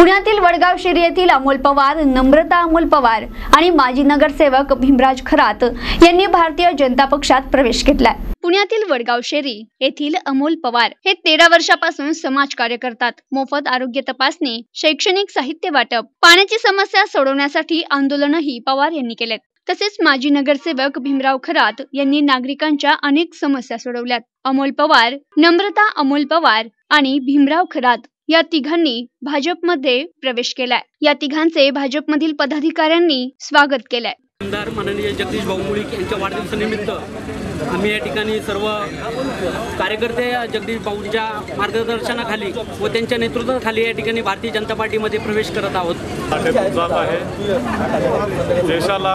पुण्यातील वडगाव शेरी येथील अमोल पवार नम्रता अमोल पवार आणि माजी नगरसेवक भीमराज खरात यांनी भारतीय जनता पक्षात प्रवेश घेतलाय. पुण्यातील वडगाव शेरी येथील अमोल पवार हे तेरा वर्षापासून समाजकार्य करतात. मोफत आरोग्य तपासणी शैक्षणिक साहित्य वाटप पाण्याची समस्या सोडवण्यासाठी आंदोलनही पवार यांनी केलेत. तसेच माजी नगरसेवक भीमराव खरात यांनी नागरिकांच्या अनेक समस्या सोडवल्यात. अमोल पवार नम्रता अमोल पवार आणि भीमराव खरात या तिघांनी भाजपमध्ये प्रवेश केलाय. या तिघांचे भाजपमधील पदाधिकाऱ्यांनी स्वागत केलंय. आमदार माननीय जगदीश भाऊ मुळीक यांच्या वाढदिवसानिमित्त आम्ही या ठिकाणी सर्व कार्यकर्ते जगदीश भाऊंच्या मार्गदर्शनाखाली व त्यांच्या नेतृत्वाखाली या ठिकाणी भारतीय जनता पार्टीमध्ये प्रवेश करत आहोत. जात आहे. देशाला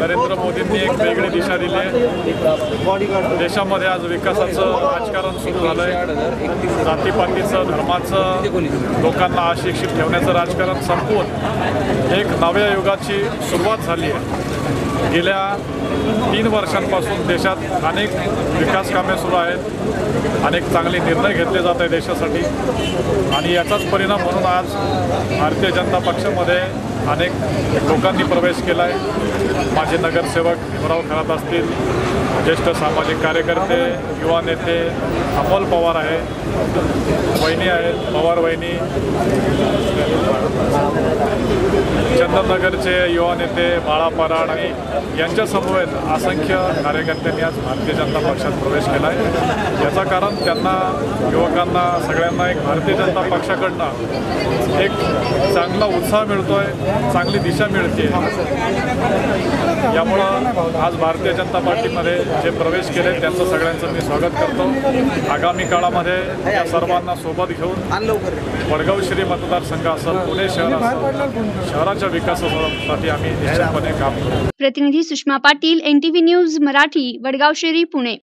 नरेंद्र मोदींनी एक वेगळी दिशा दिली आहे. देशामध्ये आज विकासाचं राजकारण सुरू झालं आहे जातीपातीचं धर्माचं लोकांना अशिक्षित ठेवण्याचं राजकारण संपवून एक नव्या युगाची सुरुवात झाली. आहे. गेल्या तीन वर्षांपासून देशात अनेक विकास कामे सुरू आहेत. अनेक चांगले निर्णय घेतले जात आहे देशासाठी. आणि याचाच परिणाम म्हणून आज भारतीय जनता पक्षामध्ये अनेक लोकांनी प्रवेश केला आहे माझे नगरसेवक भीमराव खरात असतील ज्येष्ठ सामाजिक कार्यकर्ते युवा नेते अमोल पवार आहे वहिनी आहेत पवार वहिनी चंदननगरचे युवा नेते बाळा पराड आणि यांच्या समवेत असंख्य कार्यकर्त्यांनी आज भारतीय जनता पक्षात प्रवेश केला आहे याचं कारण त्यांना युवकांना सगळ्यांना एक भारतीय जनता पक्षाकडनं एक चांगला उत्साह मिळतोय चांगली दिशा मिळते यामुळं आज भारतीय जनता पार्टीमध्ये जे प्रवेश केले त्यांचं सगळ्यांचं मी स्वागत करतो. आगामी काळामध्ये या सर्वांना सोबत घेऊन वडगाव श्री मतदारसंघ असेल पुणे शहर असेल शहराच्या विकासासाठी आम्ही निश्चितपणे काम करू. प्रतिनिधी सुषमा पाटील एनटीव्ही न्यूज मराठी वडगाव शेरी पुणे.